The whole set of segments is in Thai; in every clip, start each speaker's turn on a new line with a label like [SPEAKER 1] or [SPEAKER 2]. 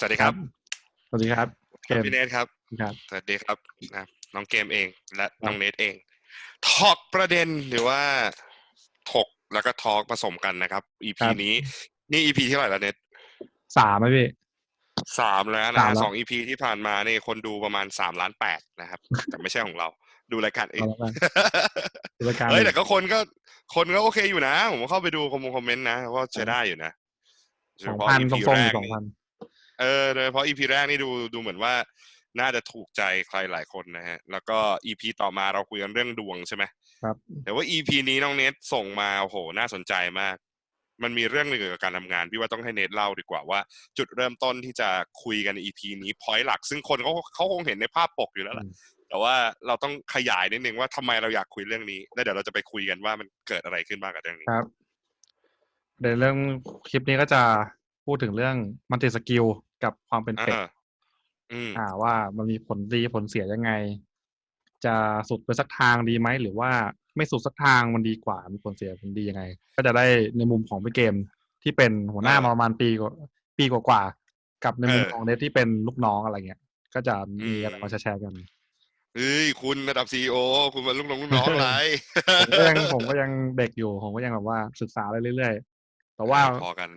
[SPEAKER 1] สวัสดีครับ
[SPEAKER 2] สวัสดีครับเกม
[SPEAKER 1] พี่เนทครับ
[SPEAKER 2] ครับ
[SPEAKER 1] สวัสดีครับนะน้องเกมเองและน้องเนทเอง ทอกประเด็นหรือว่าถกแล้วก็ทอกผสมกันนะครับ EP
[SPEAKER 2] ครับ
[SPEAKER 1] นี้ นี่ EP ที่เท่าไหร่แล้วเนท
[SPEAKER 2] สามไหมพี่
[SPEAKER 1] สามแล้วนะ
[SPEAKER 2] สามแล้ว
[SPEAKER 1] สอง EP ที่ผ่านมานี่คนดูประมาณสามล้านแปดนะครับ แต่ไม่ใช่ของเรา ดูรายการเอง
[SPEAKER 2] เอาละกันดูรายการ
[SPEAKER 1] เฮ้ยแต่ก็คนก็คนก็โอเคอยู่นะ ผมเข้าไปดูคอมคอมเมนต์นะก็ใช้ได้อยู่นะ
[SPEAKER 2] สองพัน
[SPEAKER 1] โด
[SPEAKER 2] ต
[SPEAKER 1] ย
[SPEAKER 2] ร
[SPEAKER 1] เฉ
[SPEAKER 2] ง
[SPEAKER 1] พาะ EP
[SPEAKER 2] ๆ
[SPEAKER 1] แรก
[SPEAKER 2] สอง
[SPEAKER 1] นี่
[SPEAKER 2] พัน
[SPEAKER 1] เออโดยเฉพาะอีพีแรกนี่ดูดูเหมือนว่าน่าจะถูกใจใครหลายคนนะฮะ แล้วก็อีพีต่อมาเราคุยกันเรื่องดวงใช่ไหม
[SPEAKER 2] ครับ
[SPEAKER 1] แต่ว่าอีพีนี้น้องเนทส่งมาโอ้โหน่าสนใจมาก มันมีเรื่องหนึ่งเกี่ยวกับการทำงาน พี่ว่าต้องให้เนทเล่าดีกว่าว่าจุดเริ่มต้นที่จะคุยกันในอีพีนี้พอยต์หลัก ซึ่งคนเขาเขาคงเห็นในภาพปกอยู่แล้วแหละแต่ว่าเราต้องขยายนิดนึงว่าทำไมเราอยากคุยเรื่องนี้ แล้วเดี๋ยวเราจะไปคุยกันว่ามันเกิดอะไรขึ้นบ้างกับเรื่องนี้
[SPEAKER 2] ครับเดี๋ยวเรื่องคลิปนี้ก็จะ พูดถึงเรื่องมันติสกิลกับความเป็นเป็ด
[SPEAKER 1] อ่าอืม
[SPEAKER 2] อ่าว่ามันมีผลดีผลเสียยังไง จะสุดไปสักทางดีไหม หรือว่าไม่สุดสักทางมันดีกว่า มีผลเสียผลดียังไง ก็จะได้ในมุมของพี่เกมที่เป็นหัวหน้ามาประมาณปีกว่าปีกว่าๆกับในมุมของเนทที่เป็นลูกน้องอะไรเงี้ยก็จะมีอะไรมาแชร์ๆกัน
[SPEAKER 1] เฮ้ยคุณระดับซีอคุณมาลูกน้องลูกน้องอะไร
[SPEAKER 2] ผมก็ยังผมก็ยังเด็กอยู่ ผมก็ยังแบบว่าศึกษาไปเรื่อยๆ แต่ว่า
[SPEAKER 1] พอกัน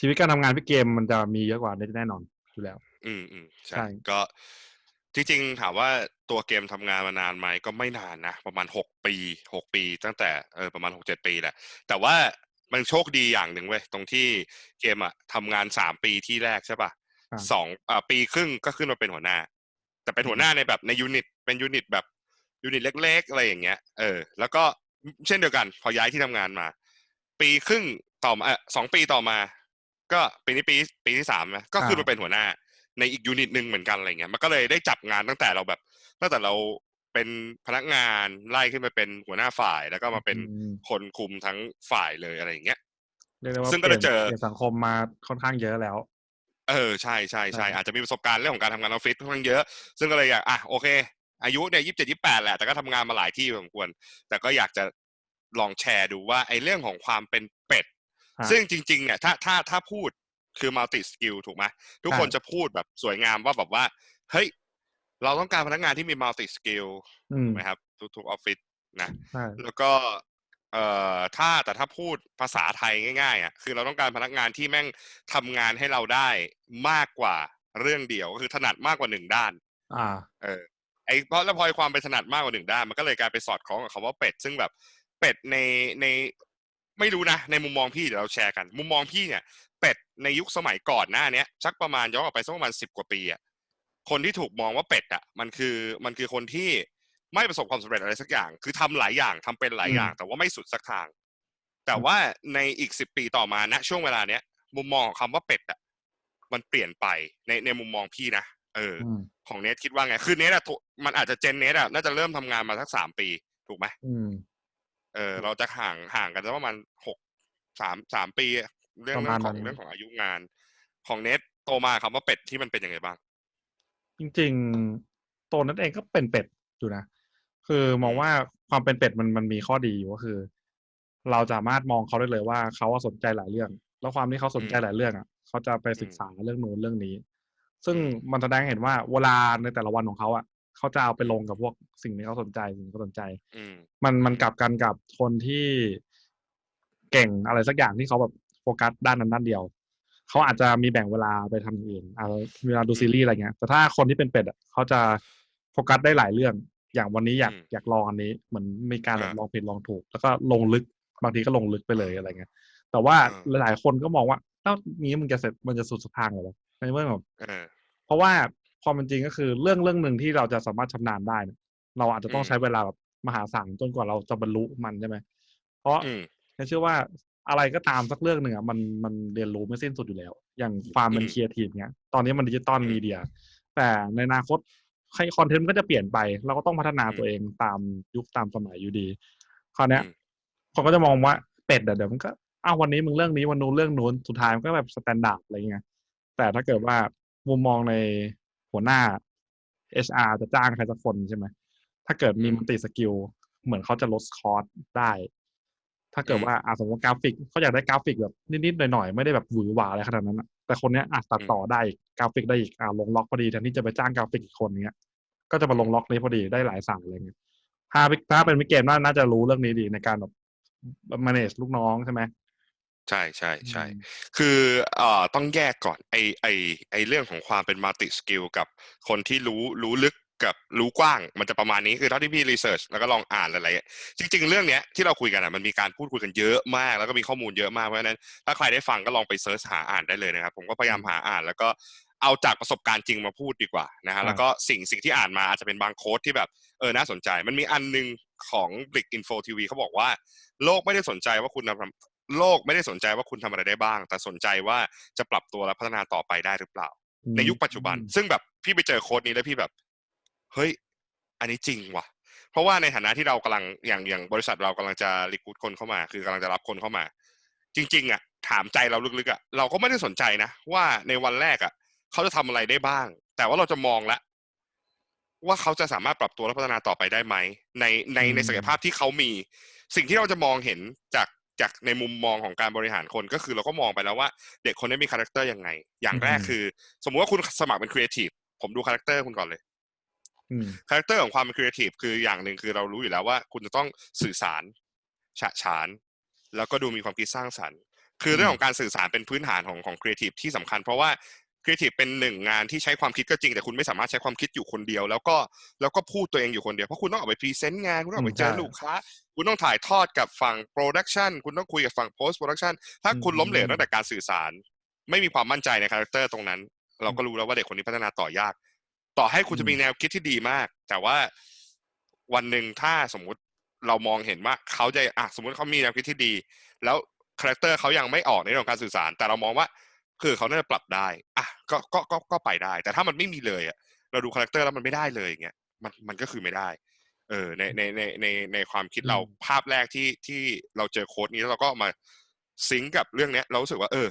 [SPEAKER 2] ชีวิตการทำงานพี่เกมมันจะมีเยอะกว่าเนทแน่นอนอยู่แล้ว
[SPEAKER 1] อืมอืม
[SPEAKER 2] ใช่
[SPEAKER 1] ใช่ก็จริงๆถามว่าตัวเกมทำงานมานานไหมก็ไม่นานนะ ประมาณหกปีหกปี ตั้งแต่เออประมาณหกเจ็ดปีแหละ แต่ว่ามันโชคดีอย่างหนึ่งเว้ย ตรงที่เกมอะทำงานสามปีที่แรกใช่ปะ
[SPEAKER 2] ครับ
[SPEAKER 1] สองอ่าปีครึ่งก็ขึ้นมาเป็นหัวหน้า แต่เป็นหัวหน้าในแบบในยูนิตเป็นยูนิตแบบยูนิตเล็ก ๆ อะไรอย่างเงี้ย เออ แล้วก็เช่นเดียวกัน พอย้ายที่ทำงานมา ปีครึ่งต่อมาเออสองปีต่อมา ก็ปีนี้ปีปีที่สามนะก็ขึ้นมาเป็นหัวหน้าในอีกยูนิตหนึ่งเหมือนกันอะไรเงี้ยมันก็เลยได้จับงานตั้งแต่เราแบบตั้งแต่เราเป็นพนักงานไล่ขึ้นไปเป็นหัวหน้าฝ่ายแล้วก็มาเป็น
[SPEAKER 2] อืม
[SPEAKER 1] คนคุมทั้งฝ่ายเลยอะไรอย่างเงี้ย
[SPEAKER 2] เรียกได้ว่า
[SPEAKER 1] ซึ่งก็ได้เจอ
[SPEAKER 2] ปลี่ยนสังคมมาค่อนข้างเยอะแล้ว
[SPEAKER 1] เออใช่ใช่ใช่
[SPEAKER 2] ใช่
[SPEAKER 1] อาจจะมีประสบการณ์เรื่องของการทำงานออฟฟิศค่อนข้างเยอะ ซึ่งก็เลยอยากอะโอเค อายุเนี่ยยี่สิบเจ็ดยี่แปดแหละแต่ก็ทำงานมาหลายที่พอสมควร แต่ก็อยากจะลองแชร์ดูว่าไอ้เรื่องของความเป็นเป็ด
[SPEAKER 2] ฮะ
[SPEAKER 1] ซึ่งจริงๆเนี่ยถ้าถ้าถ้าพูดคือมัลติสกิลถูกไหมทุกคน
[SPEAKER 2] ใช่
[SPEAKER 1] จะพูดแบบสวยงามว่าแบบว่า เฮ้ย เราต้องการพนักงานที่มีมัลติสกิล
[SPEAKER 2] อืม
[SPEAKER 1] ไหมครับ ทุกๆออฟฟิศนะ
[SPEAKER 2] ใช่
[SPEAKER 1] แล้วก็เอ่อถ้าแต่ถ้าพูดภาษาไทยง่ายๆอะคือเราต้องการพนักงานที่แม่งทำงานให้เราได้มากกว่าเรื่องเดียวก็คือถนัดมากกว่าหนึ่งด้าน
[SPEAKER 2] อ่า
[SPEAKER 1] เออไอเพราะแล้วพอความเป็นถนัดมากกว่าหนึ่งด้าน มันก็เลยกลายไปสอดคล้องกับคำว่าเป็ด ซึ่งแบบเป็ดในใน ไม่รู้นะในมุมมองพี่เดี๋ยวเราแชร์กัน มุมมองพี่เนี่ย เป็ดในยุคสมัยก่อนหน้าเนี้ยสักประมาณย้อนกลับไปสักประมาณสิบกว่าปีอะคนที่ถูกมองว่าเป็ดอะมันคือมันคือคนที่ไม่ประสบความสำเร็จอะไรสักอย่าง คือทำหลายอย่างทำเป็นหลายอย่าง แต่ว่าไม่สุดสักทาง แต่ว่าในอีกสิบปีต่อมาณช่วงเวลาเนี้ยมุมมองของคำว่าเป็ดอะมันเปลี่ยนไปในในมุมมองพี่นะเออ
[SPEAKER 2] อืม
[SPEAKER 1] ของเนทคิดว่าไง คือเนทอะถูกมันอาจจะเจนเนทอะน่าจะเริ่มทำงานมาสักสามปี ถูกไหม
[SPEAKER 2] อืม
[SPEAKER 1] เออเราจะห่างห่างกันสักประมาณหกสามสามปีอะเรื่อง
[SPEAKER 2] ประ
[SPEAKER 1] เรื่
[SPEAKER 2] มา
[SPEAKER 1] อ
[SPEAKER 2] ณ
[SPEAKER 1] งของ
[SPEAKER 2] นั้น
[SPEAKER 1] เรื่องของอายุงาน ของเนทโตมาคำว่าเป็ดที่มันเป็นยังไงบ้าง
[SPEAKER 2] จริงๆตัวนั้นเองก็เป็นเป็ดอยู่นะคือมองว่าความเป็นเป็ดมันมันมีข้อดีอยู่ก็คือ เราสามารถมองเขาได้เลยว่าเขาอะสนใจหลายเรื่อง แล้วความที่เขาสนใจ
[SPEAKER 1] อืม
[SPEAKER 2] หลายเรื่องอะเขาจะไปศึกษาเรื่องนู้นเรื่องนี้ ซึ่ง
[SPEAKER 1] อืม
[SPEAKER 2] มันแสดงให้เห็นว่าเวลาในแต่ละวันของเขาอะ เขาจะเอาไปลงกับพวกสิ่งที่เขาสนใจสิ่งที่เขาสนใจ
[SPEAKER 1] อืม
[SPEAKER 2] มันมันกลับกันกับคนที่เก่งอะไรสักอย่างที่เขาแบบโฟกัสด้านนั้นด้านเดียว เขาอาจจะมีแบ่งเวลาไปทำอย่างอื่นอาจจะมีเวลาดูซีรีส์อะไรเงี้ย แต่ถ้าคนที่เป็นเป็ดอะเขาจะโฟกัสได้หลายเรื่อง อย่างวันนี้อยาก
[SPEAKER 1] อืม
[SPEAKER 2] อยากลองอันนี้เหมือนมีการแบบ
[SPEAKER 1] อ่า
[SPEAKER 2] ลองผิดลองถูก แล้วก็ลงลึกบางทีก็ลงลึกไปเลยอะไรเงี้ย แต่ว่า
[SPEAKER 1] อ่า
[SPEAKER 2] หลายๆคนก็มองว่าเอ้านี้มึงจะเสร็จมันจะสุดสุดทางเหรอวะในเมื่อแบบ
[SPEAKER 1] เออ
[SPEAKER 2] เพราะว่า ความเป็นจริงก็คือเรื่องเรื่องหนึ่งที่เราจะสามารถชำนาญได้เนี่ยเราอาจจะต้อง
[SPEAKER 1] อืม
[SPEAKER 2] ใช้เวลาแบบมหาศาลจนกว่าเราจะบรรลุมันใช่ไหมเพราะ
[SPEAKER 1] อืม
[SPEAKER 2] ฉันเชื่อว่าอะไรก็ตามสักเรื่องหนึ่งอะมันมันเรียนรู้ไม่สิ้นสุดอยู่แล้ว อย่างความเป็น
[SPEAKER 1] อืม
[SPEAKER 2] ครีเอทีฟเนี้ยตอนนี้มันดิจิตอล
[SPEAKER 1] อืม
[SPEAKER 2] มีเดีย แต่ในอนาคตใครคอนเทนต์มันก็จะเปลี่ยนไป เราก็ต้องพัฒนา
[SPEAKER 1] อืม
[SPEAKER 2] ตัวเองตามยุคตามสมัยอยู่ดีคราวเนี้ย
[SPEAKER 1] อืม
[SPEAKER 2] คนก็จะมองว่าเป็ดอะเดี๋ยวมันก็อ้าววันนี้มึงเรื่องนี้วันนู้นเรื่องนู้นสุดท้ายมันก็แบบสแตนดาร์ดอะไรเงี้ยแต่ถ้าเกิดว่ามุมมองใน หัวหน้า HR จะจ้างใครสักคนใช่ไหมถ้าเกิดมี
[SPEAKER 1] อืม
[SPEAKER 2] มัลติสกิลเหมือนเขาจะลดคอร์สได้ ถ้าเกิด
[SPEAKER 1] อืม
[SPEAKER 2] ว่าอาสมมติกราฟิกเขาอยากได้กราฟิกแบบนิดๆหน่อยๆไม่ได้แบบหวือหวาอะไรขนาดนั้นอะแต่คนเนี้ยอาจตัดต่อได้อีกกราฟิกได้อีกอ่าลงล็อกพอดีแทนที่จะไปจ้างกราฟิกอีกคนเงี้ย ก็จะมาลงล็อกนี้พอดีได้หลายสายอะไรเงี้ยถ้าถ้าเป็นวิกเกมน่าน่าจะรู้เรื่องนี้ดีในการแบบ manage ลูกน้องใช่ไหม
[SPEAKER 1] ใช่ใช่ใช่
[SPEAKER 2] อืม
[SPEAKER 1] คือเอ่อต้องแยกก่อนไอไอไอเรื่องของความเป็นมัลติสกิลกับคนที่รู้รู้ลึกกับรู้กว้างมันจะประมาณนี้คือเท่าที่พี่รีเสิร์ชแล้วก็ลองอ่านอะไรๆจริง ๆ เรื่องเนี้ยที่เราคุยกันอะมันมีการพูดคุยกันเยอะมาก แล้วก็มีข้อมูลเยอะมากเพราะฉะนั้น ถ้าใครได้ฟังก็ลองไปเสิร์ชหาอ่านได้เลยนะครับ ผมก็พยายามหาอ่านแล้วก็เอาจากประสบการณ์จริงมาพูดดีกว่านะฮะ
[SPEAKER 2] อ่า
[SPEAKER 1] แล้วก็สิ่งสิ่งที่อ่านมาอาจจะเป็นบางโค้ดที่แบบเออน่าสนใจ มันมีอันหนึงของ Blick Info TV เขาบอกว่า โลกไม่ได้สนใจว่าคุณทำ โลกไม่ได้สนใจว่าคุณทำอะไรได้บ้าง แต่สนใจว่าจะปรับตัวและพัฒนาต่อไปได้หรือเปล่า ในยุคปัจจุบัน ซึ่งแบบพี่ไปเจอโค้ดนี้แล้วพี่แบบ เฮ้ย อันนี้จริงว่ะ เพราะว่าในฐานะที่เรากำลังอย่างอย่างบริษัทเรากำลังจะรีคูดคนเข้ามา คือกำลังจะรับคนเข้ามา จริง ๆ อะ ถามใจเราลึกๆอะเราก็ไม่ได้สนใจนะว่าในวันแรกอะ เขาจะทำอะไรได้บ้าง แต่ว่าเราจะมองแล้วว่าเขาจะสามารถปรับตัวและพัฒนาต่อไปได้ไหมในในใน
[SPEAKER 2] อืม
[SPEAKER 1] ศักยภาพที่เขามี สิ่งที่เราจะมองเห็นจาก จากในมุมมองของการบริหารคนก็คือเราก็มองไปแล้วว่า เด็กคนนี้มีคาแรคเตอร์ยังไง อย่างแรกคือ สมมุติว่าคุณสมัครเป็นครีเอทีฟผมดูคาแรคเตอร์คุณก่อนเลย
[SPEAKER 2] อืม
[SPEAKER 1] คาแรคเตอร์ของความเป็นครีเอทีฟคืออย่างหนึ่งคือเรารู้อยู่แล้วว่า คุณจะต้องสื่อสารฉะฉาน แล้วก็ดูมีความคิดสร้างสรรค์ คือเรื่องของการสื่อสารเป็นพื้นฐานของของครีเอทีฟที่สำคัญ เพราะว่า ครีเอทีฟเป็นหนึ่งงานที่ใช้ความคิดก็จริง แต่คุณไม่สามารถใช้ความคิดอยู่คนเดียว แล้วก็แล้วก็พูดตัวเองอยู่คนเดียว เพราะคุณต้องออกไปพรีเซนต์งาน คุณต้องออกไปเจอ
[SPEAKER 2] ใช่
[SPEAKER 1] ลูกค้า คุณต้องถ่ายทอดกับฝั่งโปรดักชันคุณต้องคุยกับฝั่งโพสต์โปรดักชันถ้าคุณล้มเหลว
[SPEAKER 2] อืม
[SPEAKER 1] ตั้งแต่การสื่อสาร ไม่มีความมั่นใจในคาแรคเตอร์ตรงนั้น เราก็รู้แล้วว่าเด็กคนนี้พัฒนาต่อยาก ต่อให้คุณจะมีแนวคิดที่ดีมาก แต่ว่าวันหนึ่งถ้าสมมุติเรามองเห็นว่าเขาจะอะสมมุติเขามีแนวคิดที่ดี แล้วคาแรคเตอร์เขายังไม่ออกในเรื่องของการสื่อสาร แต่เรามองว่า คือเขาน่าจะปรับได้อะก็ก็ก็ก็ไปได้ แต่ถ้ามันไม่มีเลยอะเราดูคาแรคเตอร์แล้วมันไม่ได้เลยอย่างเงี้ยมันมันก็คือไม่ได้ เออในในในในในความคิดเรา
[SPEAKER 2] อืม
[SPEAKER 1] ภาพแรกที่ที่เราเจอโค้ดนี้แล้วเราก็เอามาซิงก์กับเรื่องเนี้ย เรารู้สึกว่า เออ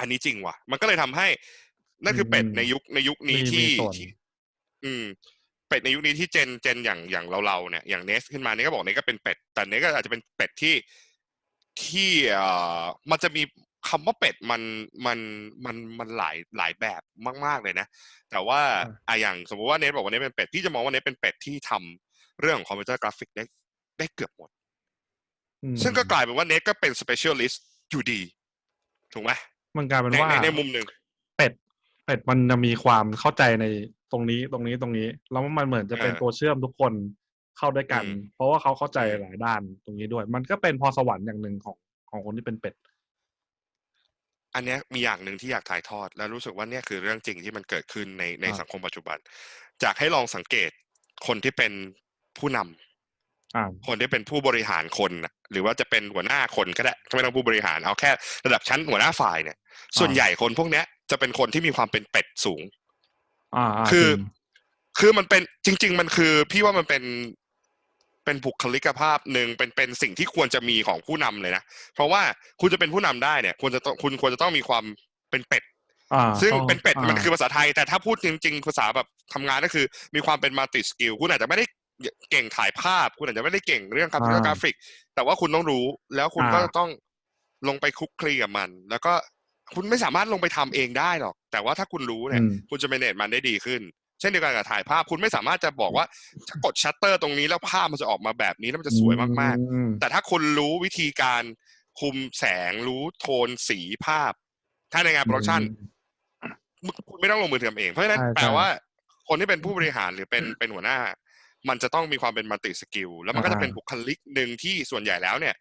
[SPEAKER 1] อันนี้จริงว่ะ มันก็เลยทำให้นั่นคือเป็ด
[SPEAKER 2] อืม
[SPEAKER 1] ในยุคในยุคนี้
[SPEAKER 2] มี
[SPEAKER 1] ที่
[SPEAKER 2] มีส่วน
[SPEAKER 1] ที่ อืม เป็ดในยุคนี้ที่เจนเจนอย่างอย่างเราเราเนี่ยอย่างเนสขึ้นมาเนี่ยก็บอกเนสก็เป็นเป็ด แต่เนสก็อาจจะเป็นเป็ดที่ที่เอ่อมันจะมี คำว่าเป็ดมันมันมันมันหลายหลายแบบมาก ๆเลยนะ แต่ว่า
[SPEAKER 2] อ่า
[SPEAKER 1] อะอย่างสมมติว่าเนสบอกว่าเนสเป็นเป็ดพี่จะมองว่าเนสเป็นเป็ดที่ทำเรื่องของคอมพิวเตอร์กราฟิกได้ได้เกือบหมด
[SPEAKER 2] อืม
[SPEAKER 1] ซึ่งก็กลายเป็นว่าเนสก็เป็น specialist อยู่ดี ถูกไหม
[SPEAKER 2] มันกลายเป็น
[SPEAKER 1] ใน
[SPEAKER 2] ว่า
[SPEAKER 1] ในในมุมหนึ่ง
[SPEAKER 2] เป็ดเป็ดมันจะมีความเข้าใจในตรงนี้ตรงนี้ตรงนี้ แล้วมันเหมือนจะเป็น
[SPEAKER 1] เออ
[SPEAKER 2] ตัวเชื่อมทุกคนเข้าด้วยกัน
[SPEAKER 1] อืม
[SPEAKER 2] เพราะว่าเขาเข้าใจ
[SPEAKER 1] อืม
[SPEAKER 2] หลายด้านตรงนี้ด้วย มันก็เป็นพรสวรรค์อย่างหนึ่งของของคนที่เป็นเป็ด
[SPEAKER 1] อันเนี้ยมีอย่างหนึ่งที่อยากถ่ายทอด และรู้สึกว่าเนี่ยคือเรื่องจริงที่มันเกิดขึ้นในใน
[SPEAKER 2] อ่า
[SPEAKER 1] สังคมปัจจุบันจากให้ลองสังเกตคนที่เป็นผู้นำ
[SPEAKER 2] อ่า
[SPEAKER 1] คนที่เป็นผู้บริหารคนน่ะหรือว่าจะเป็นหัวหน้าคนก็ได้ก็ไม่ต้องผู้บริหารเอาแค่ระดับชั้นหัวหน้าฝ่ายเนี่ย ส่วนใหญ่คนพวกเนี้ยจะเป็นคนที่มีความเป็นเป็ดสูง
[SPEAKER 2] อ่าา
[SPEAKER 1] คือ
[SPEAKER 2] จริง
[SPEAKER 1] คือมันเป็นจริง ๆ มันคือ พี่ว่ามันเป็น เป็นบุคลิกภาพหนึ่งเป็นเป็นสิ่งที่ควรจะมีของผู้นำเลยนะเพราะว่าคุณจะเป็นผู้นำได้เนี่ยควรจะต้องคุณควรจะต้องมีความเป็นเป็ด
[SPEAKER 2] อ่า
[SPEAKER 1] ซึ่ง
[SPEAKER 2] ต้อง
[SPEAKER 1] เป็นเป็ดมันาคือภาษาไทย แต่ถ้าพูดจริง ๆ ภาษาแบบทำงานก็คือ มีความเป็นมัลติสกิลคุณอาจจะไม่ได้เก่งถ่ายภาพ คุณอาจจะไม่ได้เก่งเรื่องคอมพิวเตอร์กราฟิก แต่ว่าคุณต้องรู้แล้วคุณก็
[SPEAKER 2] อ่า
[SPEAKER 1] ต้องลงไปคลุกคลีกับมัน แล้วก็คุณไม่สามารถลงไปทำเองได้หรอก แต่ว่าถ้าคุณรู้เนี่ย
[SPEAKER 2] อืม
[SPEAKER 1] คุณจะเมเนจมันได้ดีขึ้น เช่นเดียวกันกับถ่ายภาพคุณไม่สามารถจะบอกว่าถ้ากดชัตเตอร์ตรงนี้แล้วภาพมันจะออกมาแบบนี้แล้วมันจะสวยมากๆ
[SPEAKER 2] อืม
[SPEAKER 1] แต่ถ้าคุณรู้วิธีการคุมแสงรู้โทนสีภาพ ถ้าในงานโปรดักชันคุณไม่ต้องลงมือทำเอง เพราะฉะนั้น
[SPEAKER 2] ใช่
[SPEAKER 1] แปล
[SPEAKER 2] ใช่
[SPEAKER 1] ว่า คนที่เป็นผู้บริหารหรือเป็นเป็นหัวหน้า มันจะต้องมีความเป็นมัลติสกิลแล้วมันก็จะ
[SPEAKER 2] อ่า
[SPEAKER 1] เป็นบุคลิกหนึ่งที่ส่วนใหญ่แล้วเนี่ย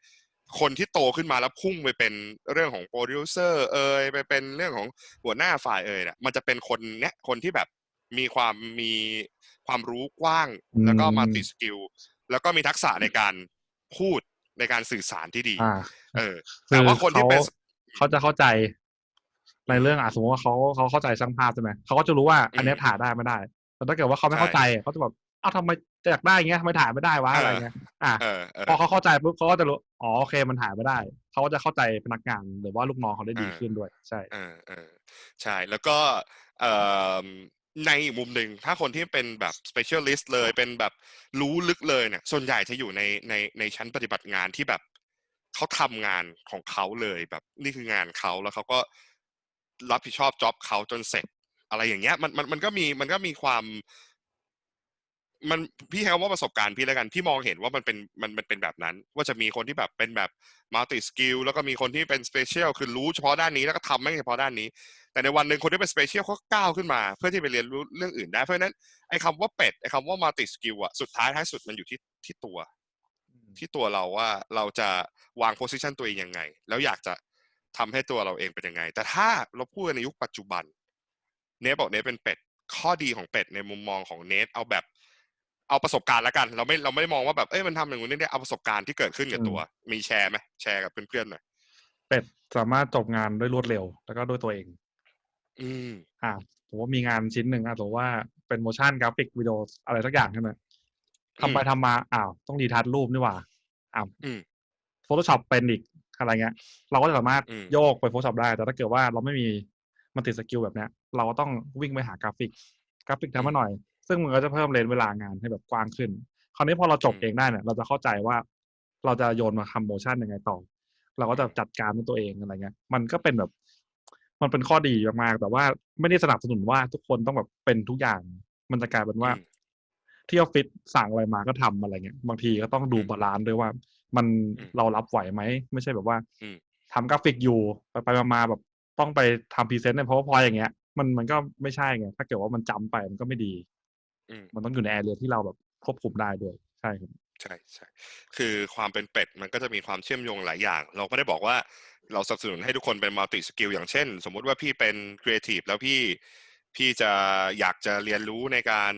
[SPEAKER 1] คนที่โตขึ้นมาแล้วพุ่งไปเป็นเรื่องของโปรดิวเซอร์เอ่ยไปเป็นเรื่องของหัวหน้าฝ่ายเอ่ยเนี่ยมันจะเป็นคนเนี้ยคนที่แบบ มีความมีความรู้กว้าง แล้วก็
[SPEAKER 2] อืม
[SPEAKER 1] มัลติสกิลแล้วก็มีทักษะในการพูดในการสื่อสารที่ดี
[SPEAKER 2] อ่า
[SPEAKER 1] เออแต่ว่าคนที่เป็น
[SPEAKER 2] เขาเขาจะเข้าใจในเรื่องอะสมมติว่าเขาเขาเข้าใจช่างภาพใช่ไหมเขาก็จะรู้ว่าอันเนี้ย
[SPEAKER 1] อืม
[SPEAKER 2] ถ่ายได้ไม่ได้ แต่ถ้าเกิดว่าเขาไม่
[SPEAKER 1] ใช่
[SPEAKER 2] เข้าใจเขาจะแบบอ้าวทำไมอยากได้อย่างเงี้ยทำไมถ่ายไม่ได้วะ
[SPEAKER 1] เอออ
[SPEAKER 2] อะไรเงี้ยอะ
[SPEAKER 1] เออเออ
[SPEAKER 2] พอเขาเข้าใจปุ๊บเขาก็จะรู้อ๋อโอเคมันถ่ายไม่ได้ เขาก็จะเข้าใจพนักงานหรือว่าลูกน้องเขาได้ดี
[SPEAKER 1] เออ
[SPEAKER 2] ขึ้นด้วย ใช่
[SPEAKER 1] เออเออใช่ แล้วก็เอ่อ ในมุมหนึ่งถ้าคนที่เป็นแบบ specialist เลยเป็นแบบรู้ลึกเลยเนี่ย ส่วนใหญ่จะอยู่ในในในชั้นปฏิบัติงานที่แบบเขาทำงานของเขาเลยแบบนี่คืองานเขาแล้วเขาก็รับผิดชอบจ็อบเขาจนเสร็จ อะไรอย่างเงี้ยมันมันมันก็มีมันก็มีความ มันพี่ใช้คำว่าประสบการณ์พี่แล้วกันพี่มองเห็นว่ามันเป็นมันมันเป็นแบบนั้น ว่าจะมีคนที่แบบเป็นแบบมัลติสกิลแล้วก็มีคนที่เป็นสเปเชียลคือรู้เฉพาะด้านนี้แล้วก็ทำไม่เฉพาะด้านนี้ แต่ในวันหนึ่งคนที่เป็นสเปเชียลเขาก็ก้าวขึ้นมา เพื่อที่ไปเรียนรู้เรื่องอื่นได้เพราะฉะนั้นไอ้คำว่าเป็ดไอ้คำว่ามัลติสกิลอะสุดท้ายท้ายสุดมันอยู่ที่ที่ตัว ที่ตัวเราว่าเราจะวางโพสิชันตัวเองยังไง แล้วอยากจะทำให้ตัวเราเองเป็นยังไง แต่ถ้าเราพูดในยุคปัจจุบัน เนทบอกเนทเป็นเป็ดข้อดีของเป็ดในมุมมองของเนทเอาแบบ เอาประสบการณ์แล้วกัน เราไม่เราไม่ได้มองว่าแบบเอ้ยมันทำอย่างนู้นนี่ได้เอาประสบการณ์ที่เกิดขึ้นกับตัว มีแชร์ไหมแชร์กับเพื่อนๆหน่อย
[SPEAKER 2] เป็ดสามารถจบงานด้วยรวดเร็ว แล้วก็ด้วยตัวเอง
[SPEAKER 1] อืม
[SPEAKER 2] อ่าผมว่ามีงานชิ้นหนึ่งอะสมมติว่าเป็นโมชั่นกราฟิกวิดีโออะไรสักอย่างใช่ไหมทำไปทำมาอ้าวต้องดีทัชรูปนี่หว่าอ้าว
[SPEAKER 1] อืม
[SPEAKER 2] Photoshop เป็นอีกอะไรเงี้ย เราก็จะสามารถ
[SPEAKER 1] อืม
[SPEAKER 2] โยกไป Photoshop ได้ แต่ถ้าเกิดว่าเราไม่มีมันติดสกิลแบบเนี้ย เราก็ต้องวิ่งไปหากราฟิก กราฟิกทำมาหน่อย ซึ่งมันก็จะเพิ่มเลนเวลางานให้แบบกว้างขึ้น คราวนี้พอเราจบเองได้เนี่ยเราจะเข้าใจว่าเราจะโยนมาทำโมชั่นยังไงต่อ เราก็จะจัดการด้วยตัวเองอะไรเงี้ย มันก็เป็นแบบ มันเป็นข้อดีมากๆแต่ว่าไม่ได้สนับสนุนว่าทุกคนต้องแบบเป็นทุกอย่าง มันจะกลายเป็นว่า
[SPEAKER 1] อืม
[SPEAKER 2] ที่ออฟฟิศสั่งอะไรมาก็ทำอะไรเงี้ย บางทีก็ต้องดู
[SPEAKER 1] อืม
[SPEAKER 2] บาลานซ์ด้วยว่า มัน
[SPEAKER 1] อืม
[SPEAKER 2] เรารับไหวไหมไม่ใช่แบบว่า
[SPEAKER 1] อืม
[SPEAKER 2] ทำกราฟิกอยู่ไปไปๆมาๆแบบต้องไปทำพรีเซนต์ใน powerpoint อย่างเงี้ยมันมันก็ไม่ใช่ไงถ้าเกิดว่ามันจำไปมันก็ไม่ดี
[SPEAKER 1] อื ม
[SPEAKER 2] มันต้องอยู่ในแอเรียที่เราแบบควบคุมได้ด้วยใช่ครับ
[SPEAKER 1] ใช่ใช่คือความเป็นเป็ดมันก็จะมีความเชื่อมโยงหลายอย่าง เราไม่ได้บอกว่าเราสนับสนุนให้ทุกคนเป็นมัลติสกิลอย่างเช่น สมมุติว่าพี่เป็นครีเอทีฟแล้วพี่พี่จะอยากจะเรียนรู้ในการ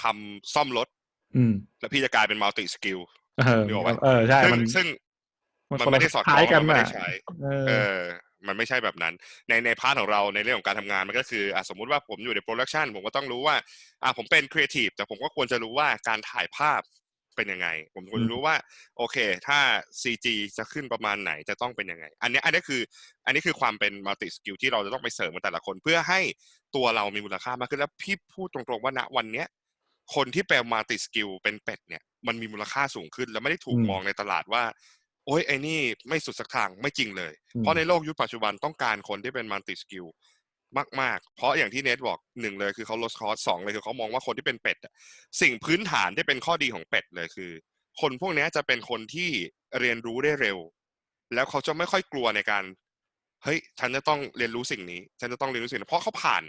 [SPEAKER 1] ทำซ่อมรถ
[SPEAKER 2] อืม
[SPEAKER 1] แล้วพี่จะกลายเป็นมัลติสกิล
[SPEAKER 2] เออ
[SPEAKER 1] นึกออกไหม
[SPEAKER 2] เออใช่
[SPEAKER 1] ซึ่ง
[SPEAKER 2] มัน
[SPEAKER 1] ซึ่ง
[SPEAKER 2] มัน
[SPEAKER 1] มัน
[SPEAKER 2] คน
[SPEAKER 1] ไม่
[SPEAKER 2] ละ
[SPEAKER 1] ได้สอดค
[SPEAKER 2] ค
[SPEAKER 1] ล้
[SPEAKER 2] ล้า
[SPEAKER 1] อยง
[SPEAKER 2] กัน
[SPEAKER 1] มันไม่ได้
[SPEAKER 2] น่ะ
[SPEAKER 1] ใช้
[SPEAKER 2] เออ
[SPEAKER 1] เออ มันไม่ใช่แบบนั้น ในในพาร์ทของเราในเรื่องของการทำงานมันก็คืออะสมมุติว่าผมอยู่ในโปรดักชันผมก็ต้องรู้ว่าอะผมเป็นครีเอทีฟแต่ผมก็ควรจะรู้ว่าการถ่ายภาพเป็นยังไง ผมควรจะรู้ว่า โอเค ถ้า CG จะขึ้นประมาณไหนจะต้องเป็นยังไง อันเนี้ยอันนี้คือ อันนี้คือความเป็นมัลติสกิลที่เราจะต้องไปเสริมกับแต่ละคน เพื่อให้ตัวเรามีมูลค่ามากขึ้นแล้วพี่พูดตรงๆว่าณวันเนี้ยคนที่เป็นมัลติสกิลเป็นเป็ดเนี่ยมันมีมูลค่าสูงขึ้น แล้วไม่ได้ถูก
[SPEAKER 2] อืม
[SPEAKER 1] มองในตลาดว่า โอ้ยไอ้นี่ไม่สุดสักทางไม่จริงเลย
[SPEAKER 2] อืม
[SPEAKER 1] เพราะในโลกยุคปัจจุบันต้องการคนที่เป็นมัลติสกิลมาก ๆ เพราะอย่างที่เนทบอกหนึ่งเลยคือเขาลดคอสสองเลยคือเขามองว่าคนที่เป็นเป็ดอะสิ่งพื้นฐานที่เป็นข้อดีของเป็ดเลยคือ คนพวกเนี้ยจะเป็นคนที่เรียนรู้ได้เร็ว แล้วเขาจะไม่ค่อยกลัวในการเฮ้ยฉันจะต้องเรียนรู้สิ่งนี้ ฉันจะต้องเรียนรู้สิ่งนี้เพราะเขาผ่าน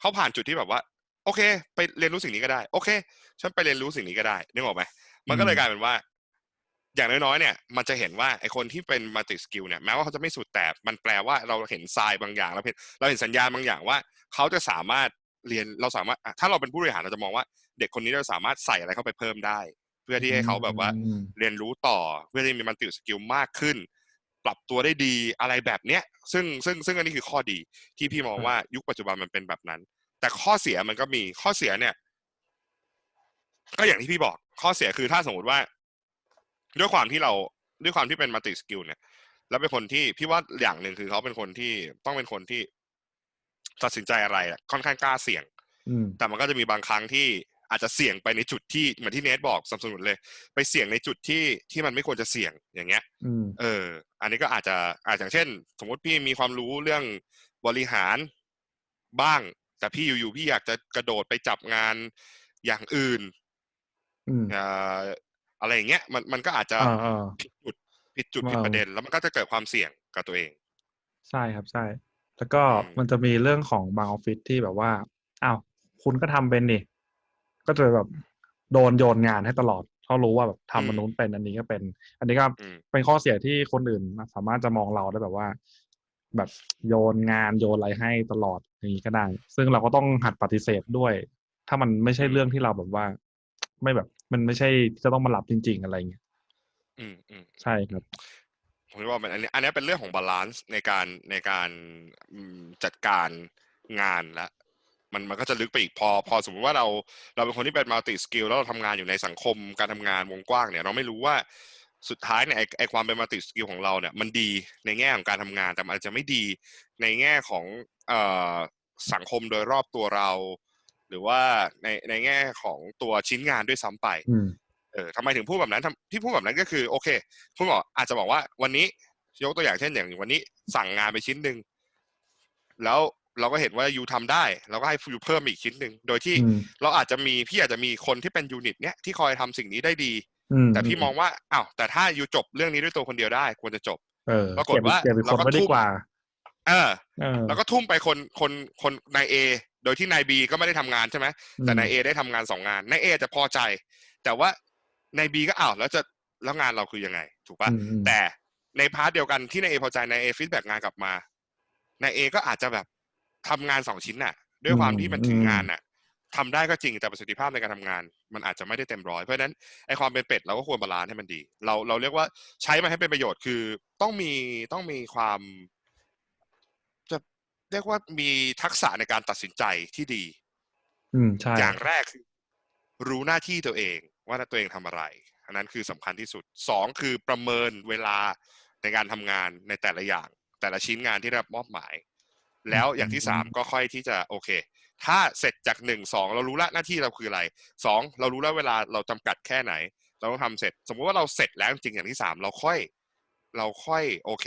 [SPEAKER 1] เขาผ่านจุดที่แบบว่า โอเค ไปเรียนรู้สิ่งนี้ก็ได้ โอเค ฉันไปเรียนรู้สิ่งนี้ก็ได้นึกออกไหมมันก็เลยกลายเป็นว่า อย่างน้อยๆเนี่ยมันจะเห็นว่าไอคนที่เป็นมัลติสกิลเนี่ยแม้ว่าเขาจะไม่สุดแต่มันแปลว่าเราเห็นทรายบางอย่างเราเห็นเราเห็นสัญญาณบางอย่างว่า เขาจะสามารถเรียนเราสามารถอะถ้าเราเป็นผู้บริหารเราจะมองว่า เด็กคนนี้เราสามารถใส่อะไรเข้าไปเพิ่มได้ เพื่อที่ให้เขาแบบว่า
[SPEAKER 2] อืม
[SPEAKER 1] เรียนรู้ต่อเพื่อที่มีมันติสกิลมากขึ้น ปรับตัวได้ดีอะไรแบบเนี้ย ซึ่งซึ่งซึ่งอันนี้คือข้อดีที่พี่มองว่ายุคปัจจุบันมันเป็นแบบนั้น แต่ข้อเสียมันก็มีข้อเสียเนี่ย ก็อย่างที่พี่บอกข้อเสียคือถ้าสมมติว่า ด้วยความที่เราด้วยความที่เป็นมัลติสกิลเนี่ย แล้วเป็นคนที่พี่ว่าอย่างหนึ่งคือเขาเป็นคนที่ต้องเป็นคนที่ตัดสินใจอะไรอะค่อนข้างกล้าเสี่ยง
[SPEAKER 2] อืม
[SPEAKER 1] แต่มันก็จะมีบางครั้งที่อาจจะเสี่ยงไปในจุดที่เหมือนที่เนทบอกสนับสนุนเลย ไปเสี่ยงในจุดที่ที่มันไม่ควรจะเสี่ยงอย่างเงี้ย
[SPEAKER 2] อืม
[SPEAKER 1] เออ อันนี้ก็อาจจะอาจอย่างเช่น สมมติพี่มีความรู้เรื่องบริหารบ้าง แต่พี่อยู่ๆพี่อยากจะกระโดดไปจับงานอย่างอื่น
[SPEAKER 2] อืม
[SPEAKER 1] เอ่ออะไรอย่างเงี้ยมันมันก็อาจจะ
[SPEAKER 2] อ่าอ่า
[SPEAKER 1] ผิดจุดผิดจุด
[SPEAKER 2] อ่า
[SPEAKER 1] ผิดประเด็น แล้วมันก็จะเกิดความเสี่ยงกับตัวเอง
[SPEAKER 2] ใช่ครับใช่ แล้วก็
[SPEAKER 1] อืม
[SPEAKER 2] มันจะมีเรื่องของบางออฟฟิศที่แบบว่าอ้าวคุณก็ทำเป็นนี่ก็จะแบบโดนโยนงานให้ตลอดเขารู้ว่าแบบทำมันนู้นเป็นอันนี้ก็เป็น อันนี้ก็
[SPEAKER 1] อืม
[SPEAKER 2] เป็นข้อเสียที่คนอื่นสามารถจะมองเราได้แบบว่า แบบโยนงานโยนอะไรให้ตลอดอย่างนี้ก็ได้ ซึ่งเราก็ต้องหัดปฏิเสธด้วย ถ้ามันไม่ใช่เรื่องที่เราแบบว่า ไม่แบบ มันไม่ใช่จะต้องมารับจริง ๆ อะไรเงี้ย
[SPEAKER 1] อืมอืม
[SPEAKER 2] ใช่ครับ
[SPEAKER 1] ผมคิดว่ามันอันนี้ อันนี้เป็นเรื่องของบาลานซ์ในการในการอืมจัดการงานและมันมันก็จะลึกไปอีกพอ พอสมมติว่าเราเราเป็นคนที่เป็นมัลติสกิลแล้วเราทำงานอยู่ในสังคมการทำงานวงกว้างเนี่ย เราไม่รู้ว่าสุดท้ายเนี่ยไอไอความเป็นมัลติสกิลของเราเนี่ยมันดีในแง่ของการทำงานแต่มันอาจจะไม่ดีในแง่ของเอ่อสังคมโดยรอบตัวเรา หรือว่าในในแง่ของตัวชิ้นงานด้วยซ้ำไป
[SPEAKER 2] อืม
[SPEAKER 1] เออทำไมถึงพูดแบบนั้นทำที่พูดแบบนั้นก็คือโอเคคุณบอกอาจจะบอกว่าวันนี้ยกตัวอย่างเช่นอย่างวันนี้ สั่งงานไปชิ้นหนึ่งแล้วเราก็เห็นว่ายูทำได้ เราก็ให้ยูเพิ่มอีกชิ้นหนึ่งโดยที่
[SPEAKER 2] อืม
[SPEAKER 1] เราอาจจะมีพี่อาจจะมีคนที่เป็นยูนิตเนี้ยที่คอยทำสิ่งนี้ได้ดี
[SPEAKER 2] อืม
[SPEAKER 1] แต่พี่มองว่าอ้าวแต่ถ้ายูจบเรื่องนี้ด้วยตัวคนเดียวได้ ควรจะจบ
[SPEAKER 2] เออ
[SPEAKER 1] ปรากฏว่า
[SPEAKER 2] เก็บอีก
[SPEAKER 1] เรา
[SPEAKER 2] คน
[SPEAKER 1] ก็
[SPEAKER 2] ไม่ดี
[SPEAKER 1] ทุ่ม
[SPEAKER 2] กว่า
[SPEAKER 1] เออ
[SPEAKER 2] เออ
[SPEAKER 1] แล้วก็ทุ่มไปคนคนคนนายเอ โดยที่นายบีก็ไม่ได้ทำงานใช่ไหมแต่นายเอได้ทำงานสองงานนายเอจะพอใจ แต่ว่านายบีก็อ้าวแล้วจะแล้วงานเราคือยังไง ถูกปะ
[SPEAKER 2] อืมอืม
[SPEAKER 1] แต่ในพาร์ทเดียวกันที่นายเอพอใจนายเอฟีดแบ็งานกลับมานายเอก็อาจจะแบบทำงานสองชิ้นน่ะ ด้วยความที่มันถึงงานน่ะทำได้ก็จริงแต่ประสิทธิภาพในการทำงาน มันอาจจะไม่ได้เต็มร้อยเพราะฉะนั้นไอความเป็นเป็ดเราก็ควรบาลานซ์ให้มันดี เราเราเรียกว่าใช้มันให้เป็นประโยชน์คือต้องมีต้องมีความจะ เรียกว่ามีทักษะในการตัดสินใจที่ดี
[SPEAKER 2] อืมใช่
[SPEAKER 1] อย่างแรกคือรู้หน้าที่ตัวเองว่าตัวเองทำอะไร อันนั้นคือสำคัญที่สุดสองคือประเมินเวลาในการทำงานในแต่ละอย่าง แต่ละชิ้นงานที่ได้รับมอบหมาย แล้วอย่างที่สามก็ค่อยที่จะโอเค ถ้าเสร็จจากหนึ่งสองเรารู้แล้วหน้าที่เราคืออะไรสองเรารู้แล้วเวลาเราจำกัดแค่ไหน เราต้องทำเสร็จ สมมุติว่าเราเสร็จแล้วจริงๆอย่างที่สามเราค่อย เราค่อยโอเค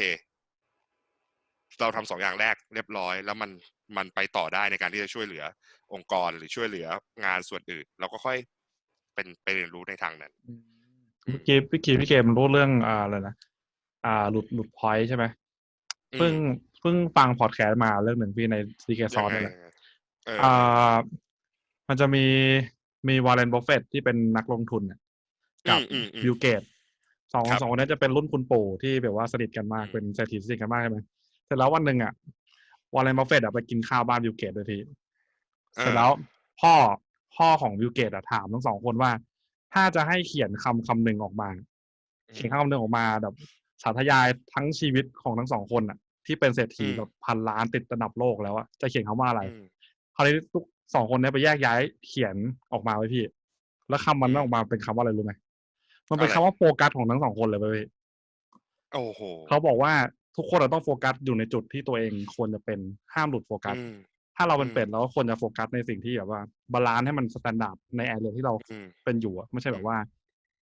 [SPEAKER 1] เราทำสองอย่างแรกเรียบร้อย แล้วมันมันไปต่อได้ในการที่จะช่วยเหลือองค์กรหรือช่วยเหลืองานส่วนอื่น เราก็ค่อยเป็นไปเรียนรู้ในทางนั้น
[SPEAKER 2] เมื่อกี้พี่กีพี่เกมรู้เรื่องอ่าอะไรนะอ่า หลุดหลุดพอยต์ใช่ไหม
[SPEAKER 1] อืม
[SPEAKER 2] เพิ่งเพิ่งฟังพอดแคสต์มาเรื่องหนึ่งพี่ในซีเคซอน
[SPEAKER 1] ยังไง
[SPEAKER 2] นี่แหละ
[SPEAKER 1] ยังไงเออ
[SPEAKER 2] อ่า มันจะมีมีวอร์เรนบัฟเฟตที่เป็นนักลงทุนน่ะกับ
[SPEAKER 1] อืมอืมอืม
[SPEAKER 2] บิลเกตสอง
[SPEAKER 1] ครับ
[SPEAKER 2] สองคนนี้จะเป็นรุ่นคุณปู่ที่แบบว่าสนิทกันมาก
[SPEAKER 1] อืม
[SPEAKER 2] เป็นเศรษฐีสนิทกันมากใช่ไหมเสร็จแล้ววันหนึ่งอะวอร์เรนบัฟเฟตอะไปกินข้าวบ้านบิลเกตโดยทีเสร็จแล้วพ่อพ่อของบิลเกตอะถามทั้งสองคนว่า ถ้าจะให้เขียนคำคำหนึ่งออกมา เขียนคำหนึ่งออกมาแบบสาธยายทั้งชีวิตของทั้งสองคนอะ ที่เป็นเศรษฐี
[SPEAKER 1] อืม
[SPEAKER 2] แบบพันล้านติดระดับโลกแล้วอะจะเขียนคำว่าอะไร
[SPEAKER 1] อืม
[SPEAKER 2] คราวนี้ทุกสองคนเนี้ยไปแยกย้ายเขียนออกมาไว้พี่ แล้วคำมัน
[SPEAKER 1] อืม
[SPEAKER 2] ออกมาเป็นคำว่าอะไรรู้ไหมมันเป็น
[SPEAKER 1] อะไร
[SPEAKER 2] คำว่าโฟกัสของทั้งสองคนเลยเว้ยพี่
[SPEAKER 1] โอ้โห
[SPEAKER 2] เขาบอกว่า ทุกคนเราต้องโฟกัสอยู่ในจุดที่ตัวเองควรจะเป็นห้ามหลุดโฟกัส
[SPEAKER 1] อืม
[SPEAKER 2] ถ้าเราเป็น
[SPEAKER 1] อืม
[SPEAKER 2] เป็ดเราก็ควรจะโฟกัสในสิ่งที่แบบว่าบาลานซ์ให้มันสแตนดาร์ดในแอเรียที่เรา
[SPEAKER 1] อืม
[SPEAKER 2] เป็นอยู่อะไม่ใช่แบ
[SPEAKER 1] อื
[SPEAKER 2] บ
[SPEAKER 1] ม
[SPEAKER 2] ว่า